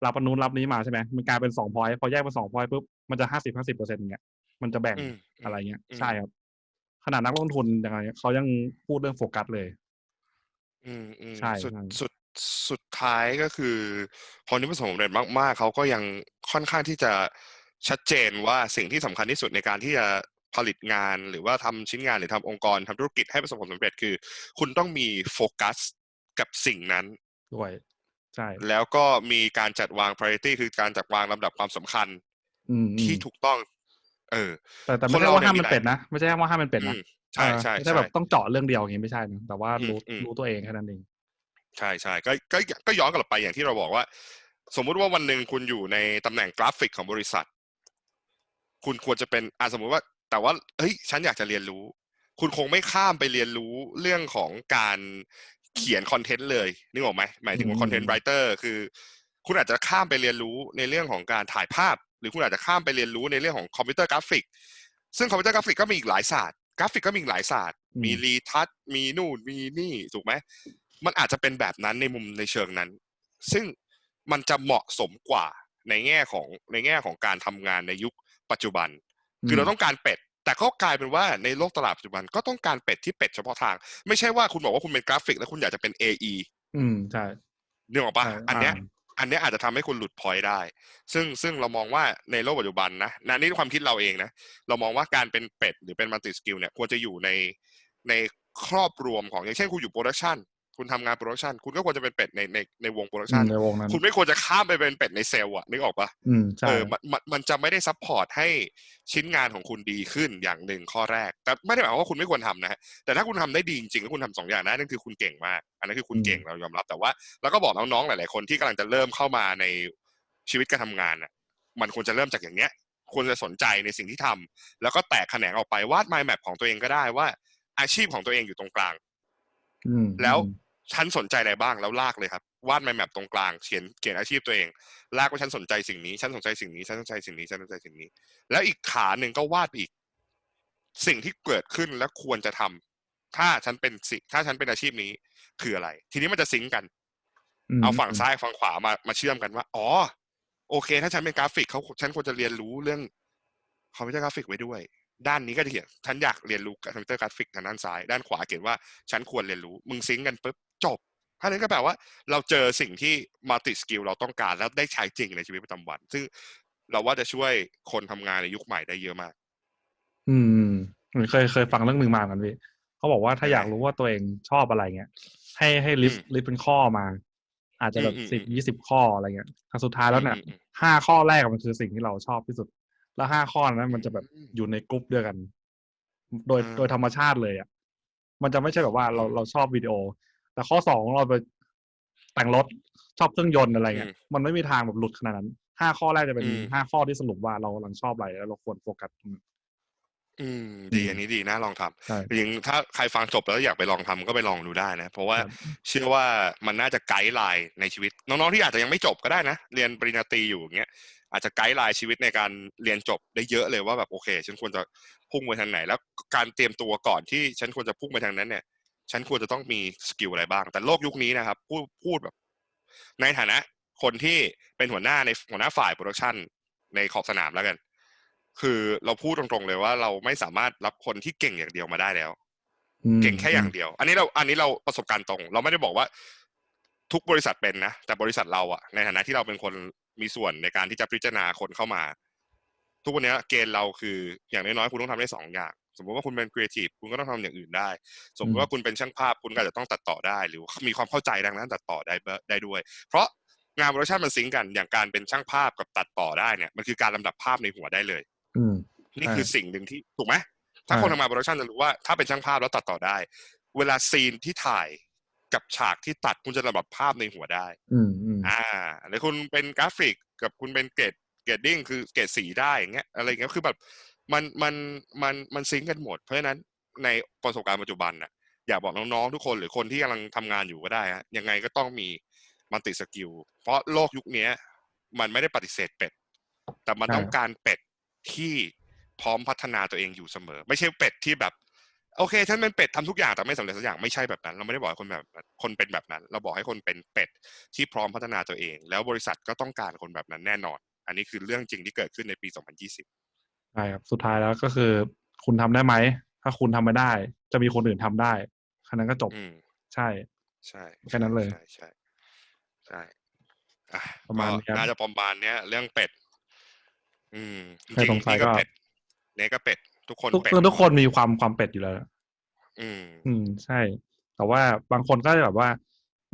[SPEAKER 2] รับอันนู้นรับนี้มาใช่ไหมมันกลายเป็นสองพอยต์พอแยกเป็นสองพอยต์ปุ๊บมันจะห้าสิบห้าสิบเปอร์เซ็นต์อย่างเงี้ยมันจะแบ่ง
[SPEAKER 1] อืม
[SPEAKER 2] อะไรเงี้ย
[SPEAKER 1] อืม
[SPEAKER 2] ใช่ครับ ขนาดนักลงทุนอย่างไรเขายังพูดเรื่องโฟกัสเลย
[SPEAKER 1] อืมอืม
[SPEAKER 2] ใช่
[SPEAKER 1] สุด
[SPEAKER 2] ใช่
[SPEAKER 1] สุดสุดท้ายก็คือคนที่ประสบความสำเร็จมาก ๆเขาก็ยังค่อนข้างที่จะ ชัดเจนว่าสิ่งที่สำคัญที่สุดในการที่จะผลิตงานหรือว่าทำชิ้นงานหรือทำองค์กรทำธุรกิจให้ประสบความสำเร็จคือ คุณต้องมีโฟกัสกับสิ่งนั้น
[SPEAKER 2] ด้วยใช่
[SPEAKER 1] แล้วก็มีการจัดวาง priority คือการจัดวางลำดับความสำคัญ
[SPEAKER 2] อืมอืม
[SPEAKER 1] ที่ถูกต้อง เออ
[SPEAKER 2] แต่แต่
[SPEAKER 1] ค
[SPEAKER 2] ไม่
[SPEAKER 1] น
[SPEAKER 2] ใช่
[SPEAKER 1] เรา
[SPEAKER 2] ว่า
[SPEAKER 1] เนี่ย
[SPEAKER 2] ห้าม
[SPEAKER 1] มี
[SPEAKER 2] มัน
[SPEAKER 1] หลาย
[SPEAKER 2] เป็ดนะไม่ใช่ว่าห้ามมันเป็ด
[SPEAKER 1] อื
[SPEAKER 2] นะ
[SPEAKER 1] มใช่
[SPEAKER 2] เออ
[SPEAKER 1] ใช่
[SPEAKER 2] ไม่ใช่
[SPEAKER 1] ใช่
[SPEAKER 2] แบบต้องเจาะเรื่องเดียวอย่างนี้ไม่ใช่นะแต่ว่า
[SPEAKER 1] อืม
[SPEAKER 2] รู้
[SPEAKER 1] อืม
[SPEAKER 2] รู้ตัวเองแค่นั้นเอง
[SPEAKER 1] ใช่ใช่ก็ก็ก็ย้อนกลับไปอย่างที่เราบอกว่า สมมุติว่าวันหนึ่งคุณอยู่ในตำแหน่งกราฟิกของบริษัท คุณควรจะเป็นอ่าสมมุติว่า แต่ว่าเฮ้ยฉันอยากจะเรียนรู้ คุณคงไม่ข้ามไปเรียนรู้เรื่องของการเขียนคอนเทนต์เลยนึกออกไหมหมายถึงว่า
[SPEAKER 2] อืม
[SPEAKER 1] คอนเทนต์ไรเตอร์คือ คุณอาจจะข้ามไปเรียนรู้ในเรื่องของการถ่ายภาพ หรือคุณอาจจะข้ามไปเรียนรู้ในเรื่องของคอมพิวเตอร์กราฟิก ซึ่งคอมพิวเตอร์กราฟิกก็มีอีกหลายศาสตร์กราฟิกก็มีอีกหลายศาสตร์
[SPEAKER 2] อืม
[SPEAKER 1] มีรีทัชมีนู่นมีนี่ถูกไหมมันอาจจะเป็นแบบนั้นในมุมในเชิงนั้น ซึ่งมันจะเหมาะสมกว่าในแง่ของในแง่ของการทำงานในยุค ปัจจุบัน คือเราต้องการเป็ด แต่ก็กลายเป็นว่าในโลกตลาดปัจจุบันก็ต้องการเป็ดที่เป็ดเฉพาะทาง ไม่ใช่ว่าคุณบอกว่าคุณเป็นกราฟิก แล้วคุณอยากจะเป็น AE
[SPEAKER 2] อืมใช่
[SPEAKER 1] นึกออกปะ
[SPEAKER 2] ใช่
[SPEAKER 1] อันเนี้ยาอันเนี้ยอาจจะทำให้คุณหลุดพอยต์ได้ ซึ่งซึ่งเรามองว่าในโลกปัจจุบันนะนะนี่ความคิดเราเองนะ เรามองว่าการเป็นเป็ดหรือเป็นมัลติสกิลเนี่ยควรจะอยู่ในในครอบรวมของอย่างเช่นคุณอยู่โปรดักชัน คุณทำงานโปรดักชันคุณก็ควรจะเป็นเป็ดในในในวงโปรดัก
[SPEAKER 2] อื
[SPEAKER 1] ชัน
[SPEAKER 2] มในวงนั้น
[SPEAKER 1] คุณไม่ควรจะข้ามไปเป็นเป็ดในเซลล์อะนึกออกปะ
[SPEAKER 2] อืมใช่
[SPEAKER 1] เออมันมันมันจะไม่ได้ซัพพอร์ตให้ชิ้นงานของคุณดีขึ้นอย่างหนึ่งข้อแรก แต่ไม่ได้หมายความว่าคุณไม่ควรทำนะฮะแต่ถ้าคุณทำได้ดีจริงๆแล้วคุณทำสองอย่างนั้นนั่นคือคุณเก่งมาก อันนั้นคือคุณเก่งเรายอมรับแต่ว่าเราก็บอกน้องๆหลาย ๆ คนที่กำลังจะเริ่มเข้ามาในชีวิตการทำงานน่ะมันควรจะเริ่มจากอย่างเนี้ยควรจะสนใจในสิ่งที่ทำแล้วก็แตกแขนงออกไปวาด mind map ของตัวเองก็ได้ว่าอาชีพของตัวเองอยู่ตรงกลาง
[SPEAKER 2] อืม
[SPEAKER 1] แล้ว
[SPEAKER 2] อืม
[SPEAKER 1] ฉันสนใจอะไรบ้างแล้วลากเลยครับวาด mind map ตรงกลางเขียนเขียนอาชีพตัวเอง ลากว่าฉันสนใจสิ่งนี้ ฉันสนใจสิ่งนี้ฉันสนใจสิ่งนี้ฉันสนใจสิ่งนี้ แล้วอีกขาหนึ่งก็วาดไปอีก สิ่งที่เกิดขึ้นและควรจะทำถ้าฉันเป็นสิถ้าฉันเป็นอาชีพนี้คืออะไร ทีนี้มันจะซิงก์กัน
[SPEAKER 2] ม
[SPEAKER 1] เอาฝั่งซ้ายฝั่งขวามามาเชื่อมกันว่า อ๋อ โอเค ถ้าฉันเป็นกราฟิกเขาฉันควรจะเรียนรู้เรื่องคอมพิวเตอร์กราฟิกไว้ด้วย ด้านนี้ก็จะเขียนฉันอยากเรียนรู้คอมพิวเตอร์กราฟิกทางด้านซ้าย ด้านขวาเขียนว่าฉันควรเรียนรู้ มึงซิงก์กันปุ๊บจบถ้านั้นก็แปลว่าเราเจอสิ่งที่มัลติสกิลเราต้องการแล้วได้ใช้จริงในชีวิตประจำวัน ซึ่งเราว่าจะช่วยคนทำงานในยุคใหม่ได้เยอะมาก
[SPEAKER 2] อืมเคยเคยฟังเรื่องหนึ่งมาเหมือนกันพี่เขาบอกว่าถ้า
[SPEAKER 1] ยังไง
[SPEAKER 2] อยากรู้ว่าตัวเองชอบอะไรเงี้ย ให้ให้ลิส
[SPEAKER 1] อื
[SPEAKER 2] ต์
[SPEAKER 1] ม
[SPEAKER 2] ลิสต์เป็นข้อมา อาจจะแบบ
[SPEAKER 1] อืมอืม
[SPEAKER 2] สิบ
[SPEAKER 1] อืม
[SPEAKER 2] ยี่สิบข้ออะไรเงี้ยแต่สุดท้ายแล้วเนี่ย
[SPEAKER 1] อืมอืม
[SPEAKER 2] ห้าข้อแรกมันคือสิ่งที่เราชอบที่สุด แล้วห้าข้อนั้นมันจะแบบ
[SPEAKER 1] อืม
[SPEAKER 2] อยู่ในกลุ่มเดียวกัน โดย
[SPEAKER 1] อ่า
[SPEAKER 2] โดยธรรมชาติเลยอะ มันจะไม่ใช่แบบว่าเรา
[SPEAKER 1] อืม
[SPEAKER 2] เราชอบวิดีโอ แต่ข้อสองเราไปแต่งรถชอบเครื่องยนต์อะไรเงี้ย
[SPEAKER 1] อืม
[SPEAKER 2] มันไม่มีทางแบบหลุดขนาดนั้นห้าข้อแรกจะเป็น
[SPEAKER 1] อืม
[SPEAKER 2] ห้าข้อที่สรุปว่าเรากำลังชอบอะไรแล้วเราควรโฟกัสตรงนั้น
[SPEAKER 1] อืมดี
[SPEAKER 2] อืม
[SPEAKER 1] อันนี้ดีน่าลองทำ
[SPEAKER 2] ใช่
[SPEAKER 1] จริงๆถ้าใครฟังจบแล้วอยากไปลองทำก็ไปลองดูได้นะ เพราะว่า
[SPEAKER 2] ครับ
[SPEAKER 1] เชื่อว่ามันน่าจะไกด์ไลน์ในชีวิต น้องๆที่อาจจะยังไม่จบก็ได้นะ เรียนปริญญาตรีอยู่อย่างเงี้ย อาจจะไกด์ไลน์ชีวิตในการเรียนจบได้เยอะเลยว่าแบบโอเค ฉันควรจะพุ่งไปทางไหน แล้วการเตรียมตัวก่อนที่ฉันควรจะพุ่งไปทางนั้นเนี่ย ฉันควรจะต้องมีสกิลอะไรบ้าง แต่โลกยุคนี้นะครับพูดพูดแบบ ในฐานะคนที่เป็นหัวหน้าในหัวหน้าฝ่ายโปรดักชันในขอบสนามแล้วกัน คือเราพูดตรงๆเลยว่าเราไม่สามารถรับคนที่เก่งอย่างเดียวมาได้แล้ว
[SPEAKER 2] อืม
[SPEAKER 1] เก่งแค่อย่างเดียว อันนี้เราอันนี้เราประสบการณ์ตรง เราไม่ได้บอกว่าทุกบริษัทเป็นนะ แต่บริษัทเราอะในฐานะที่เราเป็นคน มีส่วนในการที่จะพิจารณาคนเข้ามา ทุกวันนี้เกณฑ์เราคืออย่างน้อยๆคุณต้องทำได้สองอย่าง สมมติว่าคุณเป็นครีเอทีฟคุณก็ต้องทำอย่างอื่นได้ สมมติว่าคุณเป็นช่างภาพคุณก็อาจจะต้องตัดต่อได้ หรือมีความเข้าใจดังนั้นตัดต่อได้เบได้ด้วย เพราะงานโปรดักชันมันซิงก์กันอย่างการเป็นช่างภาพกับตัดต่อได้เนี่ยมันคือการลำดับภาพในหัวได้เลย
[SPEAKER 2] อืม
[SPEAKER 1] นี่
[SPEAKER 2] ใช่
[SPEAKER 1] คือสิ่งหนึ่งที่ถูกไหมถ้า
[SPEAKER 2] ใช่
[SPEAKER 1] คนทำงานโปรดักชันจะรู้ว่าถ้าเป็นช่างภาพแล้วตัดต่อได้ เวลาซีนที่ถ่าย กับฉากที่ตัดคุณจะระดับภาพในหัวได้
[SPEAKER 2] อืมอืม
[SPEAKER 1] อ่าหรือคุณเป็นกราฟิกกับคุณเป็นเกรดเกรดดิ้งคือเกรดสีได้อย่างเงี้ยอะไรเงี้ยคือแบบมันมันมันมันซิงก์กันหมด เพราะฉะนั้นในประสบการณ์ปัจจุบันน่ะอยากบอกน้องๆทุกคนหรือคนที่กำลังทำงานอยู่ก็ได้ฮะยังไงก็ต้องมีมัลติสกิลเพราะโลกยุคเนี้ยมันไม่ได้ปฏิเสธเป็ด แต่มันต้องการเป็ดที่พร้อมพัฒนาตัวเองอยู่เสมอ ไม่ใช่เป็ดที่แบบ โอเคฉันเป็นเป็ดทำทุกอย่างแต่ไม่สำเร็จสักอย่างไม่ใช่แบบนั้น เราไม่ได้บอกให้คนแบบนั้นคนเป็นแบบนั้น เราบอกให้คนเป็นเป็ดที่พร้อมพัฒนาตัวเอง แล้วบริษัทก็ต้องการคนแบบนั้นแน่นอน อันนี้คือเรื่องจริงที่เกิดขึ้นในปี 2020
[SPEAKER 2] ใช่ครับสุดท้ายแล้วก็คือ คุณทำได้ไหม ถ้าคุณทำไม่ได้ จะมีคนอื่นทำได้แค่นั้นก็จบ
[SPEAKER 1] อืม
[SPEAKER 2] ใช่
[SPEAKER 1] ใช่
[SPEAKER 2] แค่นั้นเลย
[SPEAKER 1] ใช่ใช่ใช่อะ
[SPEAKER 2] ประมาณนี้ครับ
[SPEAKER 1] ก็น่าจะประมาณเนี้ย เรื่องเป็ด อืมจ
[SPEAKER 2] ใคร
[SPEAKER 1] ริง
[SPEAKER 2] สง
[SPEAKER 1] ๆ
[SPEAKER 2] สัย
[SPEAKER 1] พี่ก็
[SPEAKER 2] ก็
[SPEAKER 1] เป็ดเนี่ยก็เป็ด ทุกคน
[SPEAKER 2] ทุก
[SPEAKER 1] เป็ด
[SPEAKER 2] ทุกคนมีความความเป็ดอยู่แล้ว
[SPEAKER 1] อืม
[SPEAKER 2] อืมใช่ แต่ว่าบางคนก็จะแบบว่า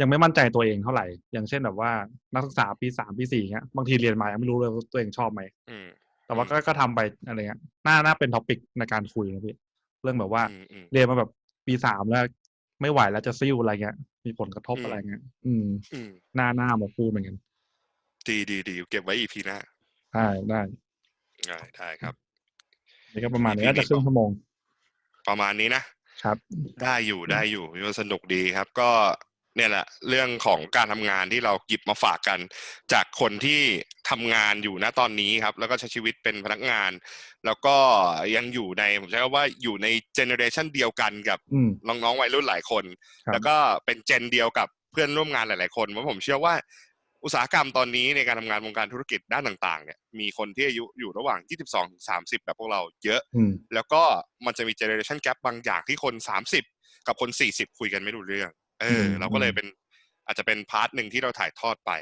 [SPEAKER 2] ยังไม่มั่นใจตัวเองเท่าไหร่ อย่างเช่นแบบว่านักศึกษาปีสามปีสี่เงี้ยบางทีเรียนมายังไม่รู้เลยว่าตัวเองชอบไหม
[SPEAKER 1] อืม
[SPEAKER 2] แต่ว่า
[SPEAKER 1] อืม
[SPEAKER 2] ก็ก็ทำไปอะไรเงี้ยน่าน่าเป็นท็อปิกในการคุยนะพี่เรื่องแบบว่า
[SPEAKER 1] อืมอืม
[SPEAKER 2] เรียนมาแบบปีสามแล้ว ไม่ไหวแล้วจะซิ่วอะไรเงี้ย มีผลกระทบ
[SPEAKER 1] อืม
[SPEAKER 2] อะไรเงี้ยอืม
[SPEAKER 1] อืม
[SPEAKER 2] หน้าหน้ามาพูดเหมือนกัน
[SPEAKER 1] ดีดีดีเก็บไว้อีพีหน้า
[SPEAKER 2] ได้ได้
[SPEAKER 1] ได้ได้ครับ
[SPEAKER 2] นี่ก็ประมาณนี้
[SPEAKER 1] EP
[SPEAKER 2] น่าจะครึ่งชั่วโมง
[SPEAKER 1] ประมาณนี้นะ
[SPEAKER 2] ครับ
[SPEAKER 1] ได้อยู่ได้อยู่มีมันสนุกดีครับ ก็เนี่ยแหละ เรื่องของการทำงานที่เราหยิบมาฝากกัน จากคนที่ทำงานอยู่ณตอนนี้ครับ แล้วก็ใช้ชีวิตเป็นพนักงาน แล้วก็ยังอยู่ในผมใช้คำว่าอยู่ในเจเนอเรชันเดียวกันกับ
[SPEAKER 2] อืม
[SPEAKER 1] น้องๆวัยรุ่นหลายคน
[SPEAKER 2] ครับ
[SPEAKER 1] แล้วก็เป็นเจนเดียวกับเพื่อนร่วมงานหลาย ๆ คนเพราะผมเชื่อว่า อุตสาหกรรมตอนนี้ในการทำงานวงการธุรกิจด้านต่างๆ เนี่ยมีคนที่อายุอยู่ระหว่าง 22 ถึง 30 แบบพวกเราเยอะ
[SPEAKER 2] อืม
[SPEAKER 1] แล้วก็มันจะมีเจเนอเรชันแกรบางอย่างที่คน 30 กับคน 40 คุยกันไม่รู้เรื่อง เออ
[SPEAKER 2] อืม
[SPEAKER 1] เราก็เลยเป็นอาจจะเป็นพาร์ทหนึ่งที่เราถ่ายทอดไป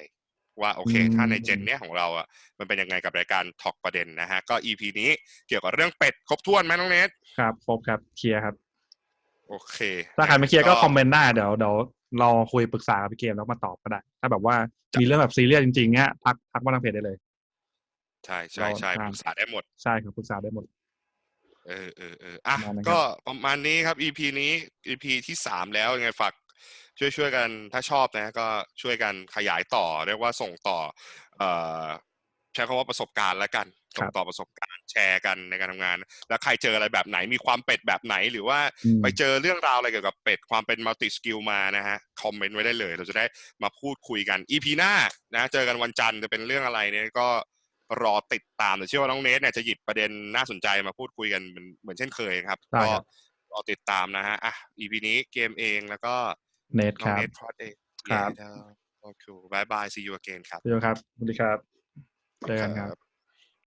[SPEAKER 1] ว่าโอเค
[SPEAKER 2] อืม
[SPEAKER 1] ถ้าในเจนเนี้ยของเราอะมันเป็นยังไงกับรายการทอกประเด็นนะฮะ ก็ EP นี้เกี่ยวกับเรื่องเป็ดครบถ้วนไหมน้องเนท
[SPEAKER 2] ครับครบครับเคลียร์ครับ
[SPEAKER 1] โอเค
[SPEAKER 2] ถ้าใครไม่เคลียร์ก็คอมเมนต์ได้เดี๋ยวเดี๋ยว เราคุยปรึกษากับพี่เกมแล้วมาตอบก็ได้ ถ้าแบบว่ามีเรื่องแบบซีเรียสจริงๆเนี้ยทักทักมาทางเพจได้เลย
[SPEAKER 1] ใช่ใช่ใช่
[SPEAKER 2] เรา
[SPEAKER 1] ปรึกษาได้หมด
[SPEAKER 2] ใช่ครับปรึกษาได้หมด
[SPEAKER 1] เออเออเอออะ
[SPEAKER 2] ประมาณนั้นครับ
[SPEAKER 1] ก็ประมาณนี้ครับ EP นี้ EP ที่สามแล้วยังไงฝากช่วยช่วยกันถ้าชอบนะ ก็ช่วยกันขยายต่อเรียกว่าส่งต่อ เอ่อ ใช้คำว่าประสบการณ์แล้วกันส่งต่อประสบการณ์แชร์กันในการทำงาน แล้วใครเจออะไรแบบไหนมีความเป็ดแบบไหน หรือว่า
[SPEAKER 2] อืม
[SPEAKER 1] ไปเจอเรื่องราวอะไรเกี่ยวกับเป็ดความเป็นมัลติสกิลมานะฮะคอมเมนต์ไว้ได้เลย เราจะได้มาพูดคุยกัน EP หน้านะเจอกันวันจันทร์จะเป็นเรื่องอะไรเนี่ยก็รอติดตามแต่เชื่อว่าน้องเนทเนี่ยจะหยิบประเด็นน่าสนใจมาพูดคุยกันเหมือนเหมือนเช่นเคยครับ
[SPEAKER 2] ได้
[SPEAKER 1] ก็
[SPEAKER 2] ครับ
[SPEAKER 1] รอติดตามนะฮะอะ EP นี้เกมเองแล้วก็
[SPEAKER 2] เนท
[SPEAKER 1] น้
[SPEAKER 2] ค
[SPEAKER 1] อง
[SPEAKER 2] รับ
[SPEAKER 1] เนทพอดเอง
[SPEAKER 2] ครับ
[SPEAKER 1] โอเคบายบาย see you again ครับ
[SPEAKER 2] เดี๋ยวครับสวัสดีครับ เจอกันครับ